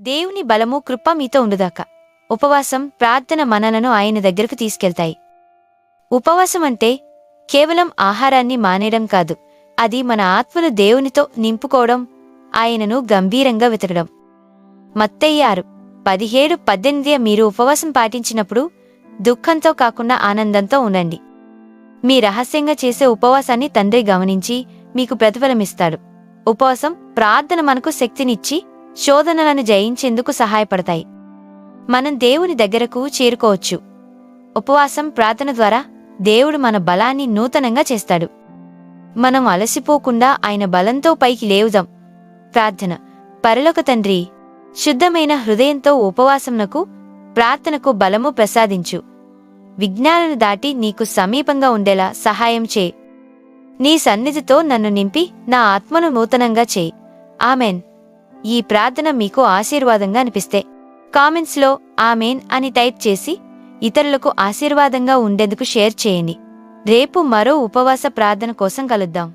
దేవుని బలము కృప మీతో ఉండుదాక. ఉపవాసం ప్రార్థన మనలను ఆయన దగ్గరకు తీసుకెళ్తాయి. ఉపవాసం అంటే కేవలం ఆహారాన్ని మానేయడం కాదు అది మన ఆత్మను దేవునితో నింపుకోవడం ఆయనను గంభీరంగా వెతకడం. మత్తయ్య ఆరు పదిహేడు పద్దెనిమిది మీరు ఉపవాసం పాటించినప్పుడు దుఃఖంతో కాకుండా ఆనందంతో ఉండండి. మీ రహస్యంగా చేసే ఉపవాసాన్ని తండ్రి గమనించి మీకు ప్రతిఫలమిస్తాడు. ఉపవాసం ప్రార్థన మనకు శక్తినిచ్చి శోధనలను జయించేందుకు సహాయపడతాయి. మనం దేవుని దగ్గరకు చేరుకోవచ్చు. ఉపవాసం ప్రార్థన ద్వారా దేవుడు మన బలాన్ని నూతనంగా చేస్తాడు. మనం అలసిపోకుండా ఆయన బలంతో పైకి లేవుదాం. ప్రార్థన. పరలోక తండ్రి శుద్ధమైన హృదయంతో ఉపవాసంనకు ప్రార్థనకు బలము ప్రసాదించు. విజ్ఞానను దాటి నీకు సమీపంగా ఉండేలా సహాయం చేయి. నీ సన్నిధితో నన్ను నింపి నా ఆత్మను నూతనంగా చేయి. ఆమెన్. ఈ ప్రార్థన మీకు ఆశీర్వాదంగా అనిపిస్తే కామెంట్స్లో ఆమెన్ అని టైప్ చేసి ఇతరులకు ఆశీర్వాదంగా ఉండేందుకు షేర్ చేయండి. రేపు మరో ఉపవాస ప్రార్థన కోసం కలుద్దాం.